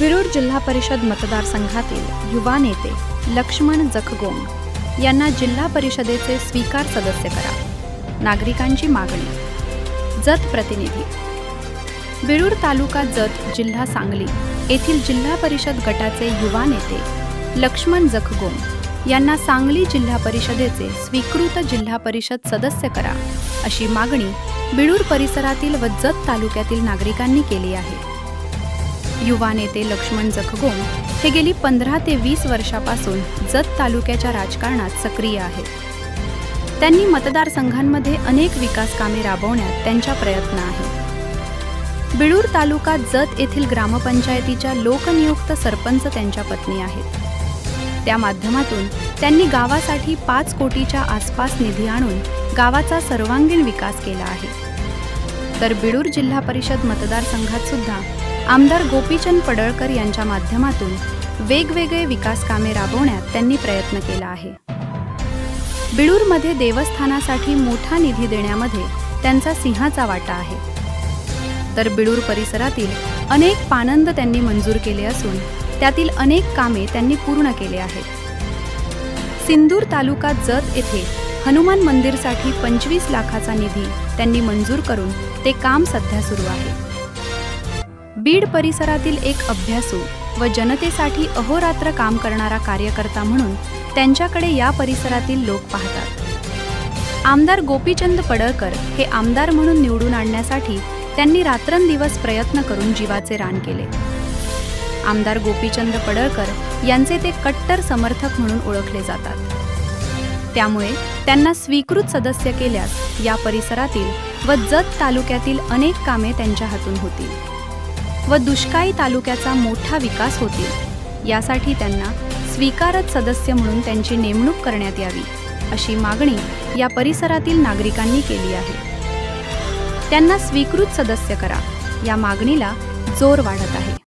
विरूर जिल्हा परिषद मतदारसंघातील युवा नेते लक्ष्मण जखगोंग यांना जिल्हा परिषदेचे स्वीकार सदस्य करा. नागरिकांची मागणी. जत प्रतिनिधी. विरूर तालुका जत जिल्हा सांगली येथील जिल्हा परिषद गटाचे युवा नेते लक्ष्मण जखगोम यांना सांगली जिल्हा परिषदेचे स्वीकृत जिल्हा परिषद सदस्य करा अशी मागणी बिळूर परिसरातील व जत तालुक्यातील नागरिकांनी केली आहे. युवा नेते लक्ष्मण जखगोम हे गेली पंधरा ते वीस वर्षापासून जत तालुक्याच्या राजकारणात सक्रिय आहेत. त्यांनी मतदारसंघांमध्ये अनेक विकास कामे राबवण्यात त्यांचा प्रयत्न आहे बिळूर तालुका जत येथील ग्रामपंचायतीच्या लोकनियुक्त सरपंच त्यांच्या पत्नी आहेत. त्या माध्यमातून त्यांनी गावासाठी पाच कोटीच्या आसपास निधी आणून गावाचा सर्वांगीण विकास केला आहे. तर बिळूर जिल्हा परिषद मतदारसंघात सुद्धा आमदार गोपीचंद पडळकर यांच्या माध्यमातून वेगवेगळे विकास कामे राबवण्यात त्यांनी प्रयत्न केला आहे. बिळूरमध्ये देवस्थानासाठी मोठा निधी देण्यामध्ये त्यांचा सिंहाचा वाटा आहे. तर बिळूर परिसरातील अनेक पानंद त्यांनी मंजूर केले असून त्यातील अनेक कामे त्यांनी पूर्ण केले आहेत. सिंदूर तालुका जत येथे हनुमान मंदिरसाठी पंचवीस लाखाचा निधी त्यांनी मंजूर करून ते काम सध्या सुरू आहे. बीड परिसरातील एक अभ्यासू व जनतेसाठी अहोरात्र काम करणारा कार्यकर्ता म्हणून त्यांच्याकडे या परिसरातील लोक पाहतात. आमदार गोपीचंद पडळकर हे आमदार म्हणून निवडून आणण्यासाठी त्यांनी रात्रंदिवस प्रयत्न करून जीवाचे रान केले. आमदार गोपीचंद पडळकर यांचे ते कट्टर समर्थक म्हणून ओळखले जातात. त्यामुळे त्यांना स्वीकृत सदस्य केल्यास या परिसरातील व जत तालुक्यातील अनेक कामे त्यांच्या हातून होतील. व दुष्काळी तालुक्याचा मोठा विकास होतील. यासाठी त्यांना स्वीकारत सदस्य म्हणून त्यांची नेमणूक करण्यात यावी अशी मागणी या परिसरातील नागरिकांनी केली आहे. त्यांना स्वीकृत सदस्य करा या मागणीला जोर वाढत आहे.